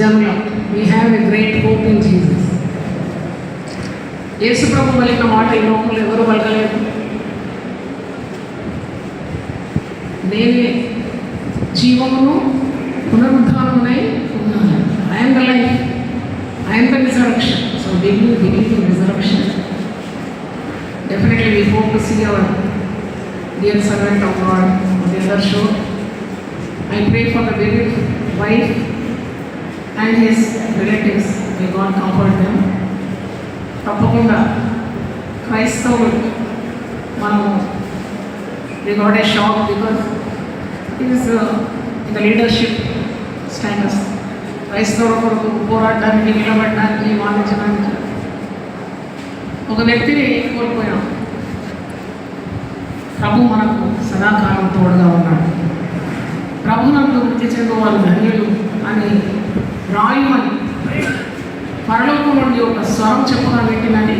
జనుల we have a great hope in Jesus యేసు ప్రభు పలికిన మాట ఈ లోకంలో ఎవరు పలకలేదు? నేనే జీవమును పునరుద్ధానమునై ఉన్నాను. I'm the life I'm the resurrection so believe believe in resurrection definitely we hope to see our dear servant of God on the other shore. I pray for the bereaved and his relatives we May comfort them తప్పకుండా క్రైస్తవులు మనము we got a shock because is in the leadership stands క్రైస్తవుల కొరకు పోరాడడానికి నిలబడడానికి వాదించడానికి ఒక వ్యక్తిని కోల్పోయాం. ప్రభు మనకు సదాకాలం తోడుగా ఉన్నాడు. ప్రభునందు వృత్తి చెందు వారు ధన్యులు అని రాయమని. పరలోకం నుండి ఒక స్వరం చెప్పగా పెట్టినని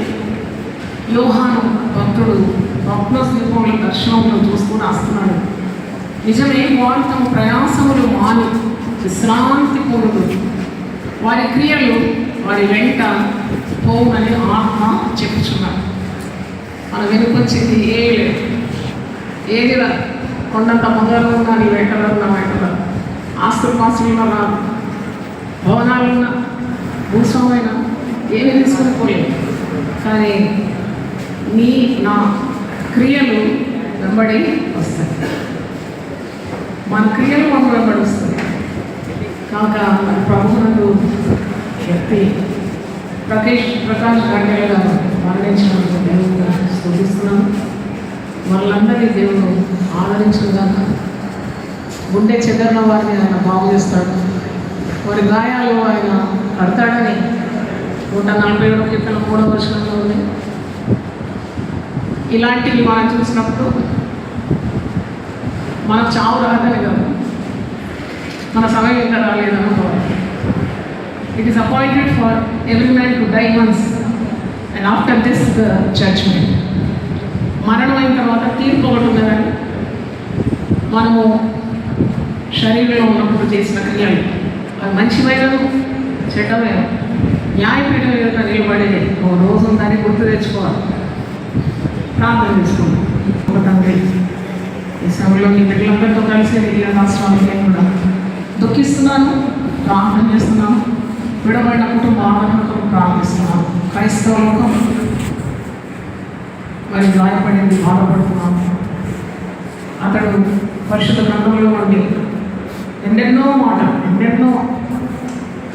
యోహాను భక్తుడు భక్తుల శిల్పంలో దర్శనంలో చూస్తూ రాస్తున్నాడు నిజమే వారు తమ ప్రయాసములు మాని విశ్రాంతి పొందుతూ వారి క్రియలు వారి వెంట పోవునని ఆత్మ చెప్పుచున్నాడు. మన వెనుకొచ్చింది ఏ లేదు. ఏది రాదు కొండంత మొదలు నీ వెంటలో నా వెంటలో ఆస్తుల పాస్తులు ఉన్నా భవనాలున్నా భూస్వామైనా ఏమి తీసుకుని పోలేదు. కానీ నీ నా క్రియలు వెంబడి వస్తాయి. మన క్రియలు మనకు వెంబడి వస్తాయి. కాక మన ప్రభువులకు వ్యక్తి ప్రకేష్ ప్రకాష్ గాంధీ గారు మరణించినందుకు దేవుడు స్థుతిస్తున్నాను వాళ్ళందరినీ దేవుడు ఆదరించుగాక గుండె చెదరిన వారిని ఆయన బాగు చేస్తాడు. వారి గాయాలు ఆయన కడతాడని నూట నలభై ఏడు కీర్తన మూడో వర్షంలో ఉంది. ఇలాంటివి మనం చూసినప్పుడు మనకు చావు రాదని కాదు మన సమయం ఇంకా రాలేదనుకోవాలి it is appointed for every man to die once and after this the judgment మరణం అయిన తర్వాత తీర్పు ఒకటి ఉన్నదని మనము శరీరంలో ఉన్నప్పుడు చేసిన క్రియలు. అది మంచివైనను చెడ్డమైన న్యాయపీఠం ఎదుట నిలబడి ఒక రోజు ఉందని గుర్తు తెచ్చుకోవాలి. ప్రార్థన చేసుకున్నాం ఒక తండ్రి ఈ సమయంలో మీ బిడ్డలందరితో కలిసి వెళ్ళిన రాష్ట్రానికి నేను కూడా దుఃఖిస్తున్నాను ప్రార్థన చేస్తున్నాను. విడబడిన కుటుంబ ఆదరణతో ప్రార్థిస్తున్నాను. క్రైస్తవ లోకం మరి గాయపడింది బాధపడుతున్నాను. అతడు పరిశుద్ధ గ్రంథంలో ఉండి ఎన్నెన్నో మాటలు ఎన్నెన్నో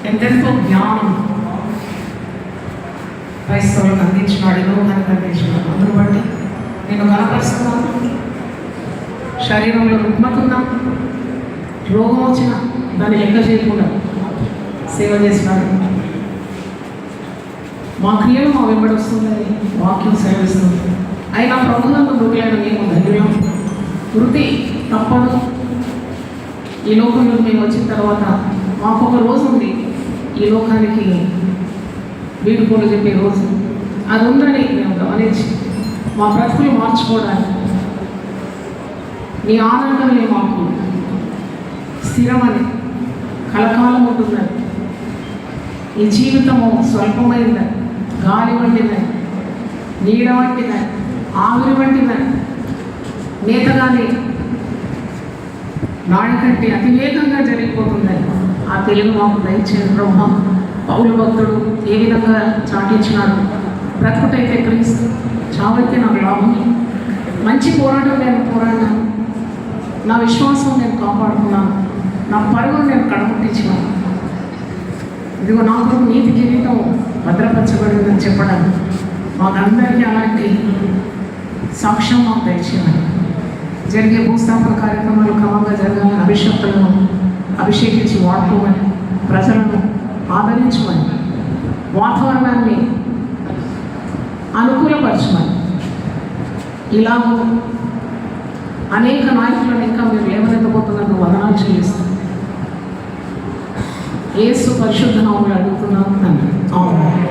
ఎంతెంతో జ్ఞానం క్రైస్తవులకు అందించినాడు లోకానికి అందించినాడు అందును బట్టి నేను కనపరుస్తున్నాను శరీరంలో రుగ్మతున్నా రోగం వచ్చిన దాన్ని లెక్క చేయకుండా సేవ చేసినాడు మా క్రియలు మా వెంబడి వస్తుందని వాక్యం సేవిస్తుంది అయినా ప్రభుత్వం మృగులైన మేము ధన్యులం వృత్తి తప్పదు ఈ లోకంలో మేము వచ్చిన తర్వాత మాకు ఒక రోజు ఉంది. ఈ లోకానికి వీడుకోలు చెప్పే రోజు. అది ఉందని మేము గమనించి మా బ్రతుకులు మార్చుకోవడానికి మీ ఆనందమే మాకు స్థిరమని కలకాలం ఉంటుందని ఈ జీవితము స్వల్పమైందని గాలి వంటిదని నీడ వంటిదని ఆవిరి వంటిదని నేతగానే నాడి అతి అతివేగంగా జరిగిపోతుందని ఆ తెలుగు మాకు దయచేయ బ్రహ్మ పౌరు భక్తుడు ఏ విధంగా చాటించినాడు? బ్రతుకుటైతే క్రీస్తు. చావైతే నాకు లాభం. మంచి పోరాటం నేను పోరాడినాను నా విశ్వాసం నేను కాపాడుకున్నాను నా పరుగును నేను కడగొట్టించినాను ఇదిగో నాకు నీతి కిరీటం భద్రపరచబడిందని చెప్పడానికి మాకందరికీ అలాంటి సాక్ష్యం మాకు దయచేయాలి జరిగే భూస్థాపన కార్యక్రమాలు క్రమంగా జరగాలని అభిషక్తులను అభిషేకించి వాడుకోమని ప్రజలను ఆదరించమని వాతావరణాన్ని అనుకూలపరచమని. ఇలాగూ అనేక నాయకులను ఇంకా మీరు లేవనెత్తబోతున్నందుకు వదనాలు చెల్లిస్తాం ఏసు పరిశుద్ధ నామలు అడుగుతున్నాను తండ్రి. అవును